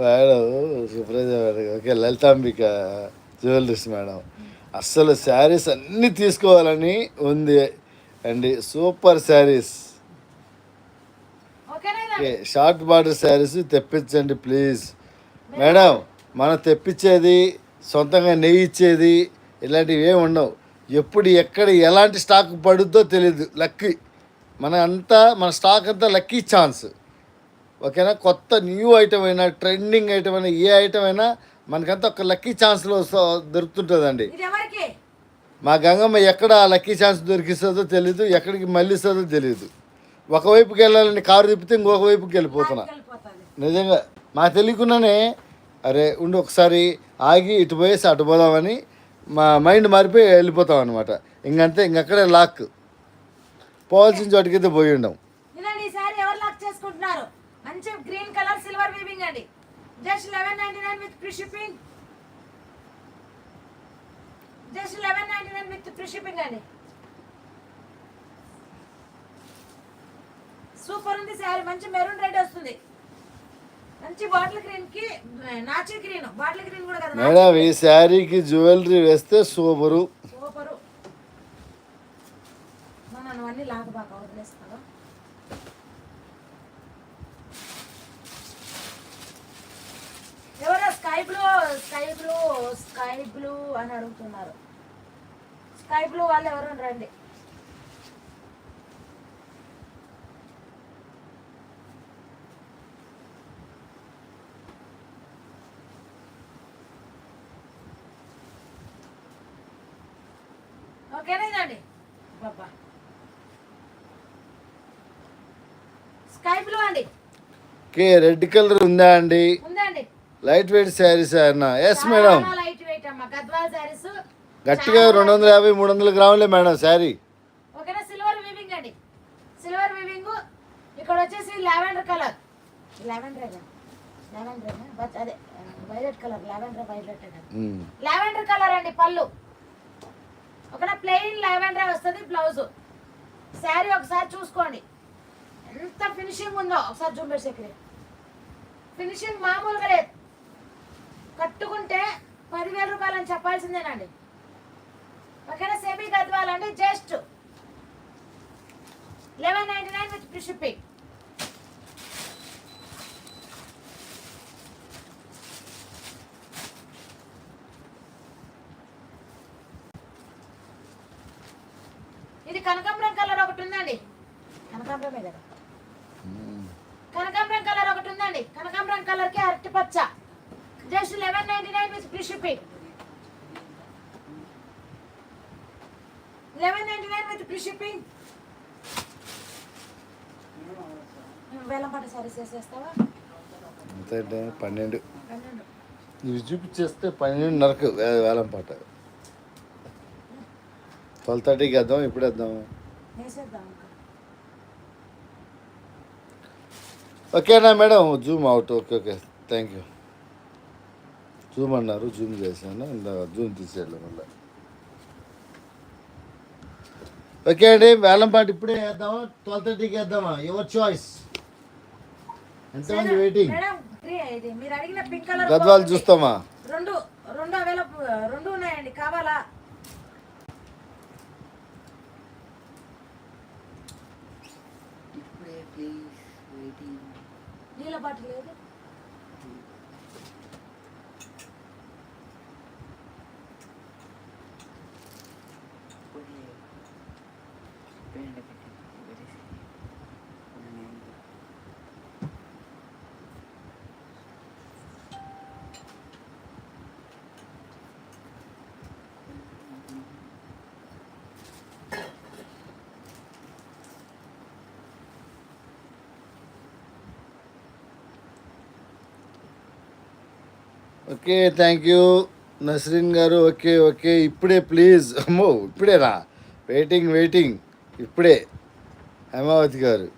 Madam Supraja madam okay Lalithambika jewelleries madam. అస్సలు శారీస్ అన్నీ తీసుకోవాలని ఉంది. అండి super saris. Okay short border saris తెప్పించండి please. Madam మనం తెప్పించేది సొంతంగా నెయ్యి ఇచ్చేది ఇలాంటివి ఏమి ఉండవు. ఎప్పుడు ఎక్కడ ఎలాంటి స్టాక్ పడుద్దో తెలియదు లక్కీ. మన అంతా మన స్టాక్ అంతా లక్కీ ఛాన్స్. ఓకేనా? కొత్త న్యూ ఐటమ్ అయినా ట్రెండింగ్ ఐటమ్ అయినా ఏ ఐటమ్ అయినా మనకంతా ఒక లక్కీ ఛాన్స్లో దొరుకుతుంటుందండి. మా గంగమ్మ ఎక్కడ ఆ లక్కీ ఛాన్స్ దొరికిస్తుందో తెలియదు ఎక్కడికి మళ్ళిస్తుందో తెలియదు ఒకవైపుకి వెళ్ళాలని కారు తిప్పితే ఇంకొక వైపుకి వెళ్ళిపోతున్నా. నిజంగా మాకు తెలియకుండానే అరే ఉండి ఒకసారి ఆగి ఇటు పోయేసి అటు పోదామని మా మైండ్ మారిపోయి వెళ్ళిపోతాం అనమాట ఇంకంతే ఇంకక్కడే లాక్ పోవాల్సిన చోటుకైతే పోయి ఉండం. ఇదండి ఈ సారీ ఎవరు లాక్ చేసుకుంటున్నారు? మంచి గ్రీన్ కలర్ సిల్వర్ వీవింగ్ అండి. Just eleven ninety nine with free shipping just eleven ninety nine with free shipping అండి. సూపర్ ఉంది సారీ మంచి మెరూన్ రెడ్ వస్తుంది. మేడం ఈ శారీకి జ్యువెలరీ వేస్తే సూపరు. ఎవరో బ్లూ బ్లూ స్కై బ్లూ అని అడుగుతున్నారు. స్కై బ్లూ వాళ్ళు ఎవరు రండి. ఓకేనా ఇదండి బాబా స్కై బ్లూ అండి. ఓకే రెడ్ కలర్ ఉందా అండి? ఉందండి లైట్ వెయిట్ శారీస్ అన్న. ఎస్ మేడం చాలా లైట్ వెయిట్ అమ్మ. గద్వాల్ శారీస్. గట్టిగా రెండు వందల యాభై మూడు వందల గ్రాములే మేడం శారీ. ఓకేనా? సిల్వర్ వీవింగ్ అండి. Silver weaving. ఇక్కడ వచ్చేసి లావెండర్ కలర్. లావెండర్ లావెండర్ అదే violet colour. Lavender violet. Lavender colour అండి పళ్ళు. ఒక ప్లెయిన్ లావెండర్ వస్తుంది బ్లౌజ్ శారీ ఒకసారి చూసుకోండి. ఎంత ఫినిషింగ్ ఉందో. ఒకసారి చూపెట్టేసరికి ఫినిషింగ్ మామూలుగా లేదు. కట్టుకుంటే పదివేల రూపాయలు అని చెప్పాల్సిందేనండి. ఒకవేళ semi కదవాలంటే just eleven ninety nine with free shipping ఇది కనకాంబరం కలర్ ఒకటి ఉందండి. కనకాంబరమే కదా. కనకాంబరం కలర్ ఒకటి ఉందండి. కనకాంబరం కలర్కి అరటి పచ్చ. Just eleven ninety nine with free shipping. Eleven ninety nine with free shipping. వేలం పాట సారీస్ వేసేస్తావా? పన్నెండు. పన్నెండు. ఇవి చూపించేస్తే పన్నెండున్నరకు వే- వేలం పాట ట్వెల్వ్ థర్టీకి వేద్దాం ఇప్పుడు వేద్దాం. ఓకేనా madam zoom out okay okay. Thank you zoom అన్నారు జూమ్ చేశాను ఇందా జూమ్ తీసేయాలి మళ్ళీ. ఓకే అండి వేలం పాట ఇప్పుడే వేద్దామా? ట్వెల్వ్ థర్టీకి వేద్దామా? యువర్ చాయిస్ ఎంతమంది వెయిటింగ్ గద్వాలు చూస్తామా? రెండు రెండు రెండు ఉన్నాయండి కావాలా? ప్లీజ్ వెయిటింగ్ నీళ్ళ బాటిల్ లేదు ఓకే థ్యాంక్ యూ నస్రీన్ గారు ఓకే ఓకే ఇప్పుడే ప్లీజ్ అమ్మో ఇప్పుడేనా? వెయిటింగ్ వెయిటింగ్ ఇప్పుడే. హేమావతి గారు.